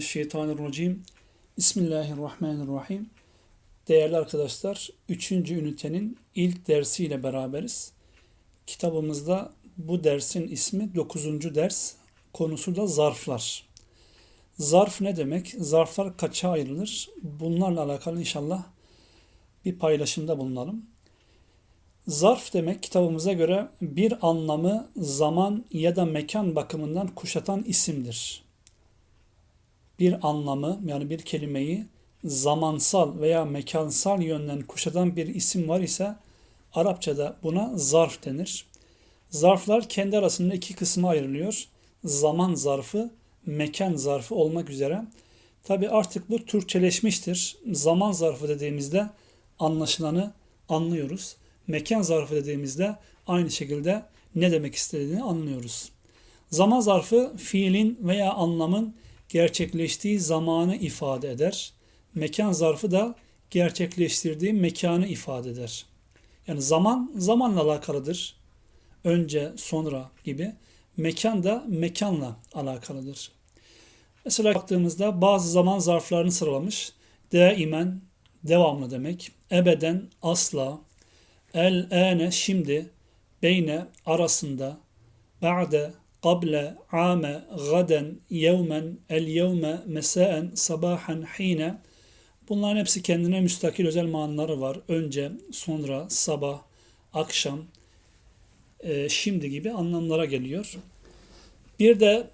Mineşşeytanirracim. Bismillahirrahmanirrahim. Değerli arkadaşlar, 3. ünitenin ilk dersiyle beraberiz. Kitabımızda bu dersin ismi 9. ders. Konusu da zarflar. Zarf ne demek? Zarflar kaça ayrılır? Bunlarla alakalı inşallah bir paylaşımda bulunalım. Zarf demek kitabımıza göre bir anlamı zaman ya da mekan bakımından kuşatan isimdir. Bir anlamı yani bir kelimeyi zamansal veya mekansal yönden kuşatan bir isim var ise Arapçada buna zarf denir. Zarflar kendi arasında iki kısma ayrılıyor. Zaman zarfı, mekan zarfı olmak üzere. Tabi artık bu Türkçeleşmiştir. Zaman zarfı dediğimizde anlaşılanı anlıyoruz mekan zarfı dediğimizde aynı şekilde ne demek istediğini anlıyoruz. Zaman zarfı fiilin veya anlamın gerçekleştiği zamanı ifade eder. Mekan zarfı da gerçekleştirdiği mekanı ifade eder. Yani zaman zamanla alakalıdır. Önce, sonra gibi. Mekan da mekanla alakalıdır. Mesela baktığımızda bazı zaman zarflarını sıralamış. Daimen, devamlı demek. Ebeden, asla, El ene şimdi beyne arasında ba'de ame gaden yevmen el yevme mesaen sabahan hine bunların hepsi kendine müstakil özel manaları var. Önce, sonra, sabah, akşam, e, şimdi gibi anlamlara geliyor. Bir de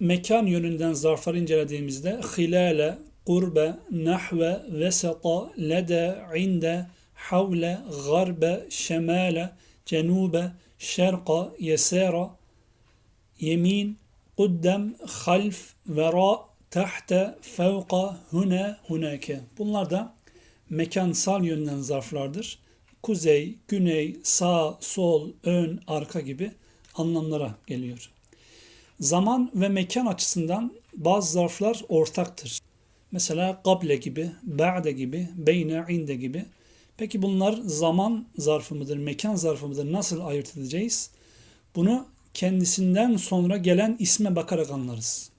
mekan yönünden zarfları incelediğimizde hilale, kurbe, nahve, vesata, lede, inde, havle, garbe, şemale, cenube, şerqa, yesera, yemin, kuddem, half, vera, tahte, fevka, hune, hunake. Bunlar da mekansal yönden zarflardır. Kuzey, güney, sağ, sol, ön, arka gibi anlamlara geliyor. Zaman ve mekan açısından bazı zarflar ortaktır. Mesela kable gibi, ba'de gibi, beyne, inde gibi Peki bunlar zaman zarfı mıdır, mekan zarfı mıdır? Nasıl ayırt edeceğiz? Bunu kendisinden sonra gelen isme bakarak anlarız.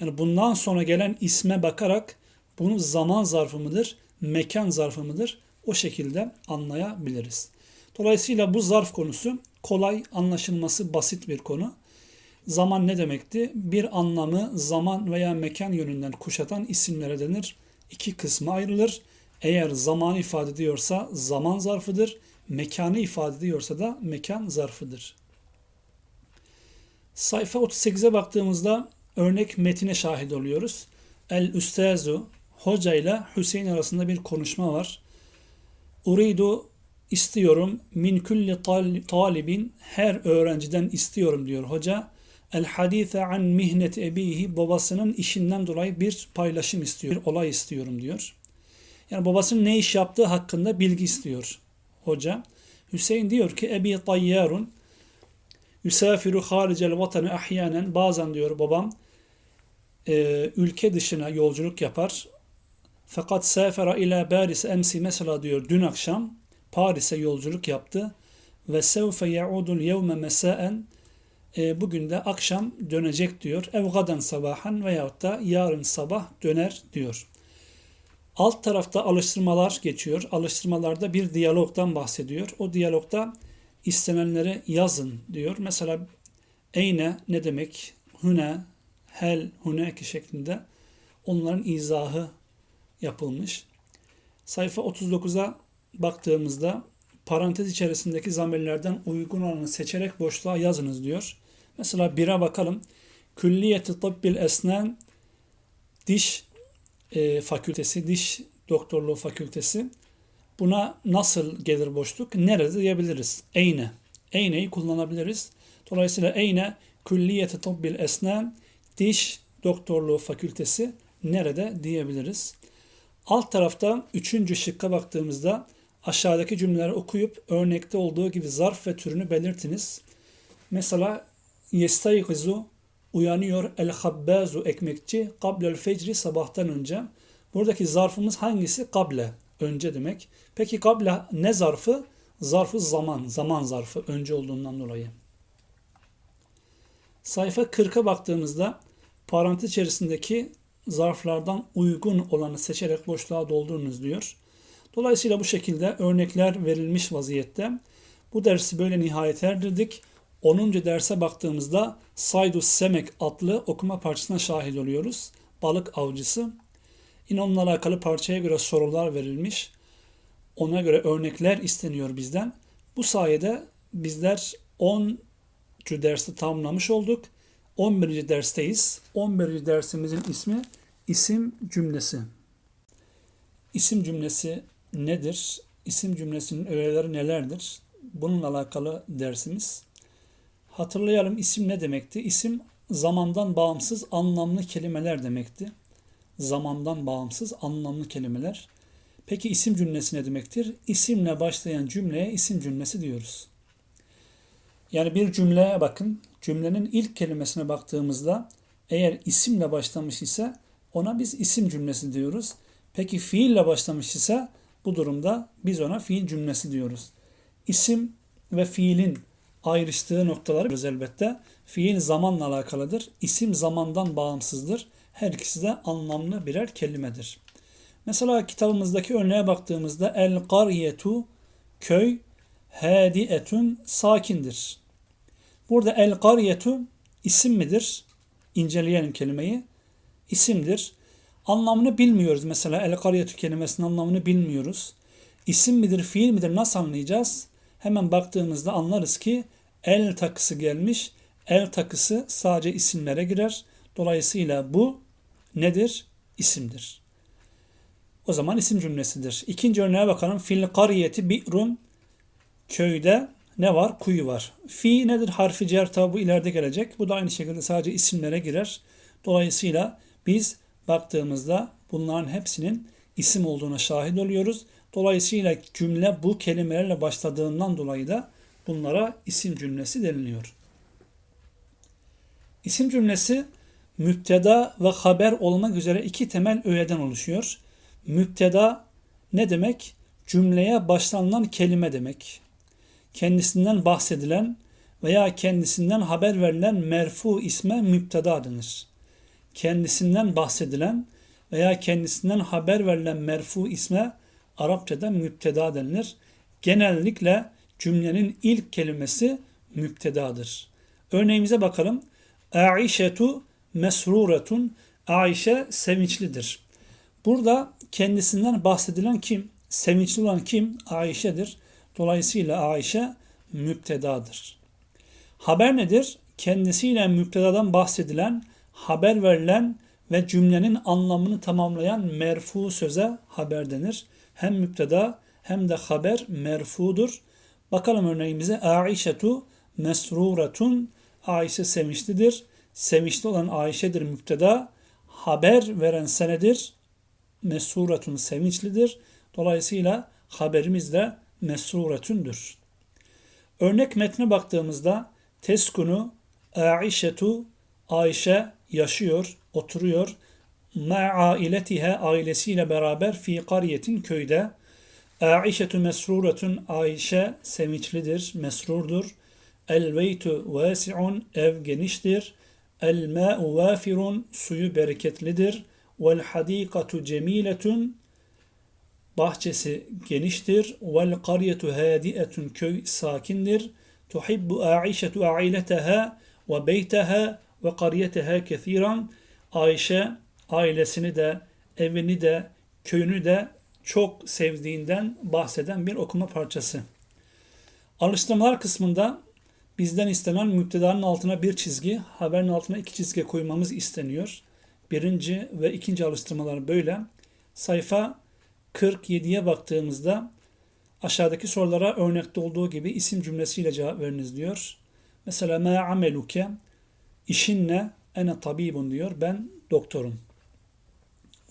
Yani bundan sonra gelen isme bakarak bunu zaman zarfı mıdır, mekan zarfı mıdır? O şekilde anlayabiliriz. Dolayısıyla bu zarf konusu kolay, anlaşılması basit bir konu. Zaman ne demekti? Bir anlamı zaman veya mekan yönünden kuşatan isimlere denir. İki kısma ayrılır. Eğer zaman ifade ediyorsa zaman zarfıdır. Mekanı ifade ediyorsa da mekan zarfıdır. Sayfa 38'e baktığımızda örnek metine şahit oluyoruz. El Üstezu hoca ile Hüseyin arasında bir konuşma var. Uridu istiyorum min kulli talibin her öğrenciden istiyorum diyor hoca. El hadise an mihnet ebihi babasının işinden dolayı bir paylaşım istiyor, bir olay istiyorum diyor. Yani babasının ne iş yaptığı hakkında bilgi istiyor hoca. Hüseyin diyor ki Ebi tayyarun yusafiru haricel vatanı ahyanen bazen diyor babam e, ülke dışına yolculuk yapar. Fakat sefera ila Paris emsi mesela diyor dün akşam Paris'e yolculuk yaptı ve sevfe yaudul yevme mesaen e, bugün de akşam dönecek diyor. Ev gaden sabahan veyahut da yarın sabah döner diyor. Alt tarafta alıştırmalar geçiyor. Alıştırmalarda bir diyalogdan bahsediyor. O diyalogda istenenleri yazın diyor. Mesela eyne ne demek? Hüne, hel, huneki şeklinde onların izahı yapılmış. Sayfa 39'a baktığımızda parantez içerisindeki zamirlerden uygun olanı seçerek boşluğa yazınız diyor. Mesela 1'e bakalım. Külliyeti tıbbil esnen diş e, fakültesi, diş doktorluğu fakültesi. Buna nasıl gelir boşluk? Nerede diyebiliriz? Eyne. Eyne'yi kullanabiliriz. Dolayısıyla eyne külliyeti tıbbil esnen diş doktorluğu fakültesi nerede diyebiliriz. Alt tarafta üçüncü şıkka baktığımızda aşağıdaki cümleleri okuyup örnekte olduğu gibi zarf ve türünü belirtiniz. Mesela yestaygizu uyanıyor el habbazu ekmekçi kablel fecri sabahtan önce. Buradaki zarfımız hangisi? Kable. Önce demek. Peki kable ne zarfı? Zarfı zaman. Zaman zarfı. Önce olduğundan dolayı. Sayfa 40'a baktığımızda parantez içerisindeki zarflardan uygun olanı seçerek boşluğa doldurunuz diyor. Dolayısıyla bu şekilde örnekler verilmiş vaziyette. Bu dersi böyle nihayete erdirdik. 10. derse baktığımızda Saydus Semek adlı okuma parçasına şahit oluyoruz. Balık avcısı. Yine onunla alakalı parçaya göre sorular verilmiş. Ona göre örnekler isteniyor bizden. Bu sayede bizler 10. dersi tamamlamış olduk. 11. dersteyiz. 11. dersimizin ismi isim cümlesi. İsim cümlesi nedir? İsim cümlesinin öğeleri nelerdir? Bununla alakalı dersimiz. Hatırlayalım isim ne demekti? İsim zamandan bağımsız anlamlı kelimeler demekti. Zamandan bağımsız anlamlı kelimeler. Peki isim cümlesi ne demektir? İsimle başlayan cümleye isim cümlesi diyoruz. Yani bir cümleye bakın. Cümlenin ilk kelimesine baktığımızda eğer isimle başlamış ise ona biz isim cümlesi diyoruz. Peki fiille başlamış ise bu durumda biz ona fiil cümlesi diyoruz. İsim ve fiilin ayrıştığı noktalar elbette. Fiil zamanla alakalıdır. İsim zamandan bağımsızdır. Her ikisi de anlamlı birer kelimedir. Mesela kitabımızdaki örneğe baktığımızda el kariyetu köy hadietun sakindir. Burada el kariyetu isim midir? İnceleyelim kelimeyi. İsimdir. Anlamını bilmiyoruz. Mesela el kariyetu kelimesinin anlamını bilmiyoruz. İsim midir, fiil midir nasıl anlayacağız? Hemen baktığımızda anlarız ki el takısı gelmiş. El takısı sadece isimlere girer. Dolayısıyla bu nedir? İsimdir. O zaman isim cümlesidir. İkinci örneğe bakalım. Fil kariyeti bi'run köyde ne var? Kuyu var. Fi nedir? Harfi cer tabi bu ileride gelecek. Bu da aynı şekilde sadece isimlere girer. Dolayısıyla biz baktığımızda bunların hepsinin isim olduğuna şahit oluyoruz. Dolayısıyla cümle bu kelimelerle başladığından dolayı da bunlara isim cümlesi deniliyor. İsim cümlesi müpteda ve haber olmak üzere iki temel öğeden oluşuyor. Müpteda ne demek? Cümleye başlanılan kelime demek. Kendisinden bahsedilen veya kendisinden haber verilen merfu isme müpteda denir. Kendisinden bahsedilen veya kendisinden haber verilen merfu isme Arapçada müpteda denilir. Genellikle cümlenin ilk kelimesi müptedadır. Örneğimize bakalım. Aişetu mesruretun. Ayşe sevinçlidir. Burada kendisinden bahsedilen kim? Sevinçli olan kim? Ayşe'dir. Dolayısıyla Ayşe müptedadır. Haber nedir? Kendisiyle müptedadan bahsedilen, haber verilen ve cümlenin anlamını tamamlayan merfu söze haber denir. Hem müpteda hem de haber merfudur. Bakalım örneğimize. Aişetu mesruretun. Ayşe sevinçlidir. Sevinçli olan Ayşe'dir müpteda. Haber veren senedir. Mesruretun sevinçlidir. Dolayısıyla haberimiz de mesruretündür. Örnek metne baktığımızda teskunu Aişetu Ayşe yaşıyor, oturuyor. Ma'ailetihe ailesiyle beraber fi kariyetin köyde. Aişetu mesruretun Ayşe sevinçlidir, mesrurdur. El beytu vasi'un ev geniştir. El ma'u vafirun suyu bereketlidir. Vel hadikatu cemiletun bahçesi geniştir. Vel kariyetu hadietun köy sakindir. Tuhibbu Aişetu aileteha ve beyteha ve kariyeteha kethiran. Ayşe ailesini de, evini de, köyünü de çok sevdiğinden bahseden bir okuma parçası. Alıştırmalar kısmında bizden istenen müptedanın altına bir çizgi, haberin altına iki çizgi koymamız isteniyor. Birinci ve ikinci alıştırmalar böyle. Sayfa 47'ye baktığımızda aşağıdaki sorulara örnekte olduğu gibi isim cümlesiyle cevap veriniz diyor. Mesela ma ameluke işin ne? Ene tabibun diyor. Ben doktorum.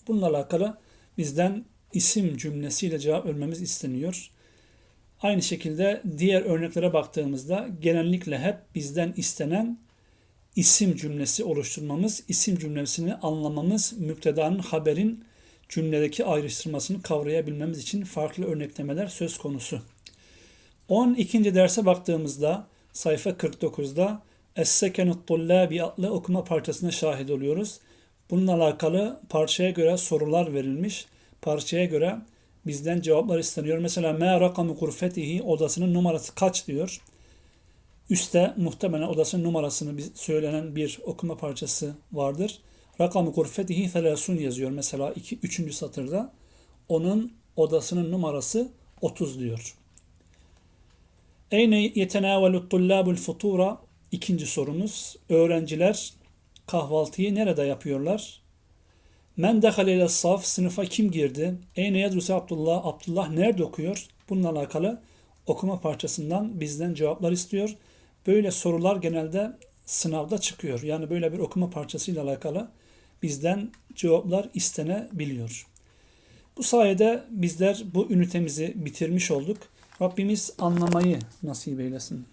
Bununla alakalı bizden isim cümlesiyle cevap vermemiz isteniyor. Aynı şekilde diğer örneklere baktığımızda genellikle hep bizden istenen isim cümlesi oluşturmamız, isim cümlesini anlamamız, müptedanın haberin cümledeki ayrıştırmasını kavrayabilmemiz için farklı örneklemeler söz konusu. 12. derse baktığımızda sayfa 49'da Es-Sekenut Tullabi adlı okuma parçasına şahit oluyoruz. Bununla alakalı parçaya göre sorular verilmiş. Parçaya göre bizden cevaplar isteniyor. Mesela me rakamu kurfetihi odasının numarası kaç diyor. Üste muhtemelen odasının numarasını söylenen bir okuma parçası vardır. Rakamu kurfetihi felasun yazıyor mesela 2 3. satırda. Onun odasının numarası 30 diyor. Eyne yetenavelu tullabul futura? İkinci sorumuz. Öğrenciler kahvaltıyı nerede yapıyorlar? Men dehale saf sınıfa kim girdi? Eyne yedruse Abdullah? Abdullah nerede okuyor? Bununla alakalı okuma parçasından bizden cevaplar istiyor. Böyle sorular genelde sınavda çıkıyor. Yani böyle bir okuma parçasıyla alakalı bizden cevaplar istenebiliyor. Bu sayede bizler bu ünitemizi bitirmiş olduk. Rabbimiz anlamayı nasip eylesin.